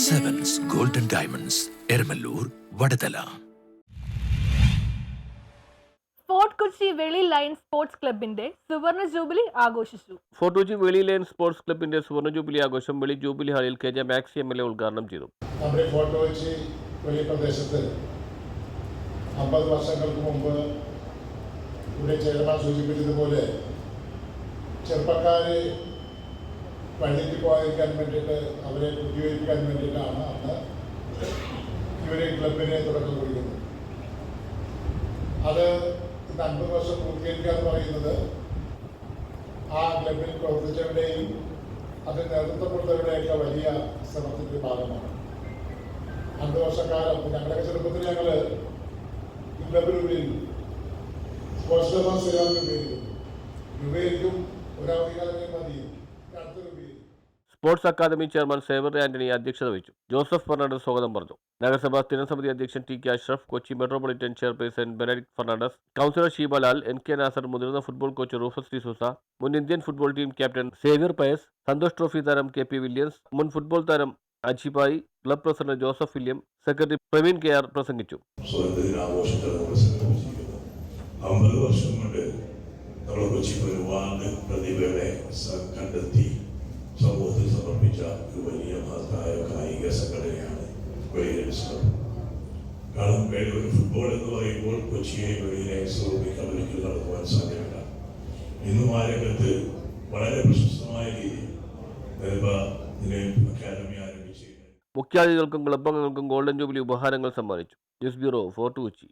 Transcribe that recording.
Diamonds Eramalloor Vadathala fort Kochi Veli line sports ക്ലബിന്റെ സുവർണ jubilee ആഘോഷിച്ചു. Fort Kochi Veli line sports ക്ലബിന്റെ സുവർണ ജൂബിലി ആഘോഷം വെളി ജൂബിലി ഹാളിൽ K J Maxy M L A ഉദ്ഘാടനം ചെയ്തു. നമ്മുടെ ഫോർട്ട് കൊച്ചി വെളി പ്രദേശത്ത് അമ്പത് വർഷങ്ങൾക്ക് മുമ്പ് ഇവിടെ ചെയർമാൻ സൂചിപ്പിച്ചതുപോലെ ചെറുപ്പക്കാരെ വഴിക്ക് പോകാതിരിക്കാൻ വേണ്ടിയിട്ട് അവരെ ഉപയോഗിക്കാൻ വേണ്ടിയിട്ടാണ് അന്ന് ഇവരെ ക്ലബിനെ തുടക്കം കുറിക്കുന്നത്. അത് ഇന്ന് അൻപത് വർഷം പൂർത്തീകരിക്കുക എന്ന് പറയുന്നത് ആ ക്ലബിൽ പ്രവർത്തിച്ചവരുടെയും അത് നേതൃത്വം കൊടുത്തവരുടെയൊക്കെ വലിയ ശ്രമത്തിന്റെ ഭാഗമാണ്. അഞ്ച് വർഷക്കാലം ഞങ്ങളുടെ ചെറുപ്പത്തിൽ ഞങ്ങൾ ക്ലബ് രൂപീകരിക്കും സ്പോർട്സ് ക്ലബ് സ്ഥിരം രൂപീകരിക്കും രൂപീകരിക്കും ഒരവധികാലം മതി അടുത്ത രൂപീകരിക്കും sports academy chairman Xavier Antony അധ്യക്ഷത വഹിച്ചു. ജോസഫ് ഫെർണാണ്ടസ് സ്വാഗതം പറഞ്ഞു. നഗരസഭാ സ്ഥിരം സമിതി അധ്യക്ഷൻ T K Ashraf Kochi metropolitan chairperson Benedict Fernandes councillor Sheebalal N K Nazar മുതിർന്ന ഫുട്ബോൾ കോച്ച് റൂഫസ് ഡിസൂസ മുൻ Indian football team captain Xavier Pius Santosh trophy താരം കെ പി വില്യംസ് മുൻ ഫുട്ബോൾ താരം Ajibai club president Joseph William secretary Praveen K R പ്രസംഗിച്ചു. അമ്പത് സമർപ്പിച്ച ഒരു വലിയ മഹത്തായ കായിക സംഘടനയാണ് വെളിയിലേഴ്സ് ക്ലബ് കാരണം ഒരു ഫുട്ബോൾ എന്ന് പറയുമ്പോൾ കൊച്ചിയെ വെളിയിലെ ഒളിമ്പിക് ഒരിക്കലും നടത്തുവാൻ സാധ്യമല്ല. ഇന്നും ആ രംഗത്ത് വളരെ പ്രശസ്തമായ രീതിയിൽ അക്കാദമി ആരംഭിച്ചു മുഖ്യാതിഥികൾക്കും ക്ലബ് അംഗങ്ങൾക്കും ഗോൾഡൻ ജൂബിലി ഉപഹാരങ്ങൾ സമ്മാനിച്ചു. News bureau fort Kochi.